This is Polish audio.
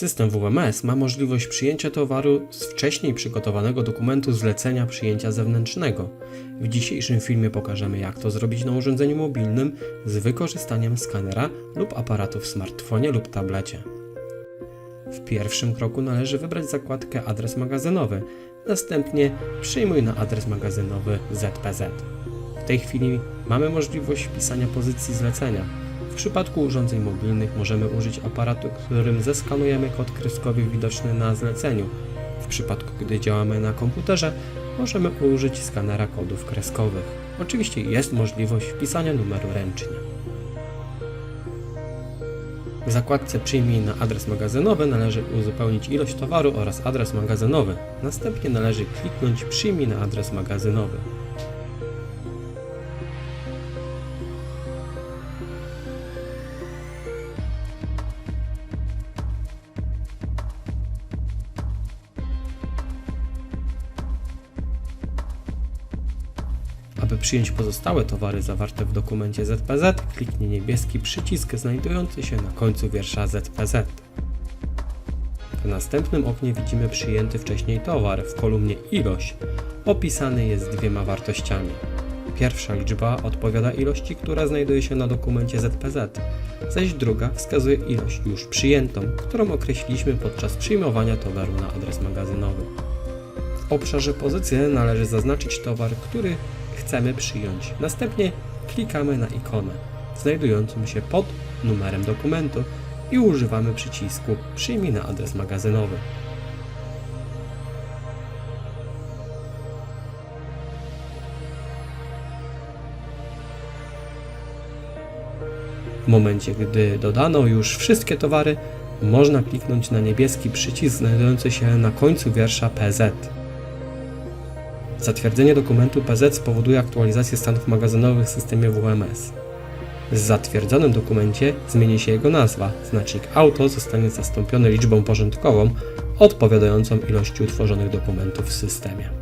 System WMS ma możliwość przyjęcia towaru z wcześniej przygotowanego dokumentu zlecenia przyjęcia zewnętrznego. W dzisiejszym filmie pokażemy jak to zrobić na urządzeniu mobilnym z wykorzystaniem skanera lub aparatu w smartfonie lub tablecie. W pierwszym kroku należy wybrać zakładkę adres magazynowy, następnie przyjmuj na adres magazynowy ZPZ. W tej chwili mamy możliwość wpisania pozycji zlecenia. Przypadku urządzeń mobilnych możemy użyć aparatu, którym zeskanujemy kod kreskowy widoczny na zleceniu. W przypadku gdy działamy na komputerze, możemy użyć skanera kodów kreskowych. Oczywiście jest możliwość wpisania numeru ręcznie. W zakładce Przyjmij na adres magazynowy należy uzupełnić ilość towaru oraz adres magazynowy. Następnie należy kliknąć Przyjmij na adres magazynowy. Aby przyjąć pozostałe towary zawarte w dokumencie ZPZ, kliknij niebieski przycisk znajdujący się na końcu wiersza ZPZ. W następnym oknie widzimy przyjęty wcześniej towar w kolumnie ilość. Opisany jest dwiema wartościami. Pierwsza liczba odpowiada ilości, która znajduje się na dokumencie ZPZ, zaś druga wskazuje ilość już przyjętą, którą określiliśmy podczas przyjmowania towaru na adres magazynowy. W obszarze pozycje należy zaznaczyć towar, który chcemy przyjąć. Następnie klikamy na ikonę znajdującą się pod numerem dokumentu i używamy przycisku Przyjmij na adres magazynowy. W momencie, gdy dodano już wszystkie towary, można kliknąć na niebieski przycisk znajdujący się na końcu wiersza PZ. Zatwierdzenie dokumentu PZ spowoduje aktualizację stanów magazynowych w systemie WMS. W zatwierdzonym dokumencie zmieni się jego nazwa. Znacznik auto zostanie zastąpiony liczbą porządkową odpowiadającą ilości utworzonych dokumentów w systemie.